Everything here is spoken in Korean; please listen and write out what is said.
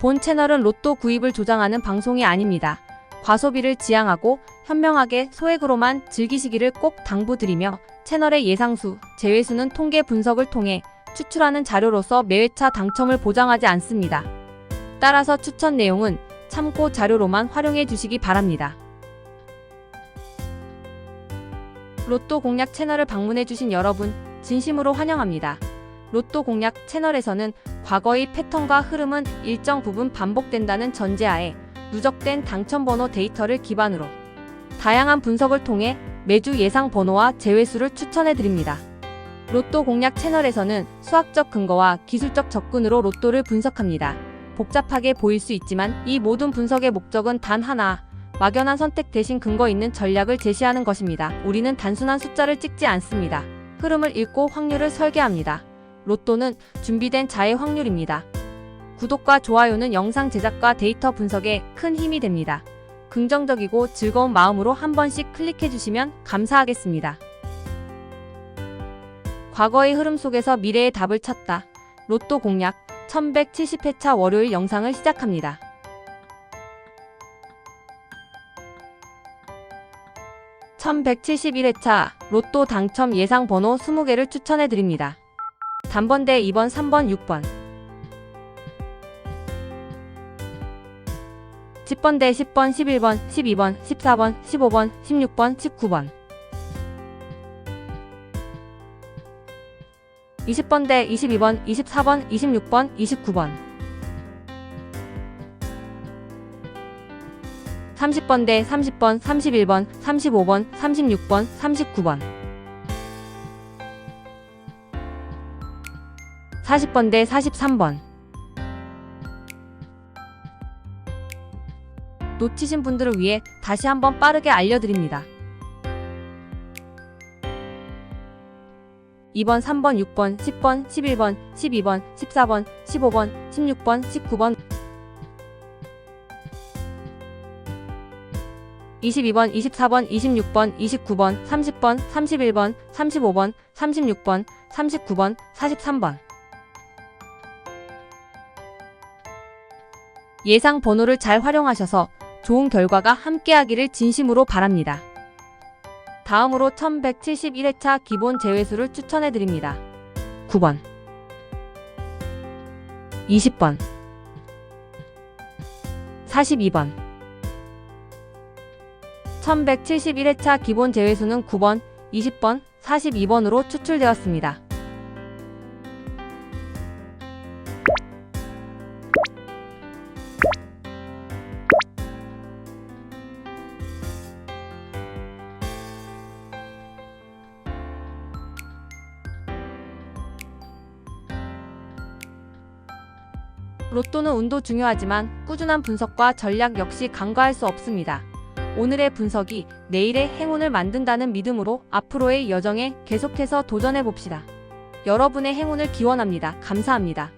본 채널은 로또 구입을 조장하는 방송이 아닙니다. 과소비를 지향하고 현명하게 소액으로만 즐기시기를 꼭 당부드리며 채널의 예상수, 제외수는 통계 분석을 통해 추출하는 자료로서 매회차 당첨을 보장하지 않습니다. 따라서 추천 내용은 참고 자료로만 활용해 주시기 바랍니다. 로또 공략 채널을 방문해 주신 여러분 진심으로 환영합니다. 로또 공략 채널에서는 과거의 패턴과 흐름은 일정 부분 반복된다는 전제하에 누적된 당첨 번호 데이터를 기반으로 다양한 분석을 통해 매주 예상 번호와 제외수를 추천해 드립니다. 로또 공략 채널에서는 수학적 근거와 기술적 접근으로 로또를 분석합니다. 복잡하게 보일 수 있지만 이 모든 분석의 목적은 단 하나, 막연한 선택 대신 근거 있는 전략을 제시하는 것입니다. 우리는 단순한 숫자를 찍지 않습니다. 흐름을 읽고 확률을 설계합니다. 로또는 준비된 자의 확률입니다. 구독과 좋아요는 영상 제작과 데이터 분석에 큰 힘이 됩니다. 긍정적이고 즐거운 마음으로 한 번씩 클릭해 주시면 감사하겠습니다. 과거의 흐름 속에서 미래의 답을 찾다. 로또 공략 1170회차 월요일 영상을 시작합니다. (1171회차) 로또 당첨 예상 번호 20개를 추천해 드립니다. 단번대 2번, 3번, 6번. 10번대 10번, 11번, 12번, 14번, 15번, 16번, 19번. 20번대 22번, 24번, 26번, 29번. 30번대 30번, 31번, 35번, 36번, 39번. 40번 대 43번. 놓치신 분들을 위해 다시 한번 빠르게 알려드립니다. 2번, 3번, 6번, 10번, 11번, 12번, 14번, 15번, 16번, 19번, 22번, 24번, 26번, 29번, 30번, 31번, 35번, 36번, 39번, 43번. 예상 번호를 잘 활용하셔서 좋은 결과가 함께하기를 진심으로 바랍니다. 다음으로 1171회차 기본 제외수를 추천해 드립니다. 9번 20번 42번 1171회차 기본 제외수는 9번, 20번, 42번으로 추출되었습니다. 로또는 운도 중요하지만 꾸준한 분석과 전략 역시 간과할 수 없습니다. 오늘의 분석이 내일의 행운을 만든다는 믿음으로 앞으로의 여정에 계속해서 도전해 봅시다. 여러분의 행운을 기원합니다. 감사합니다.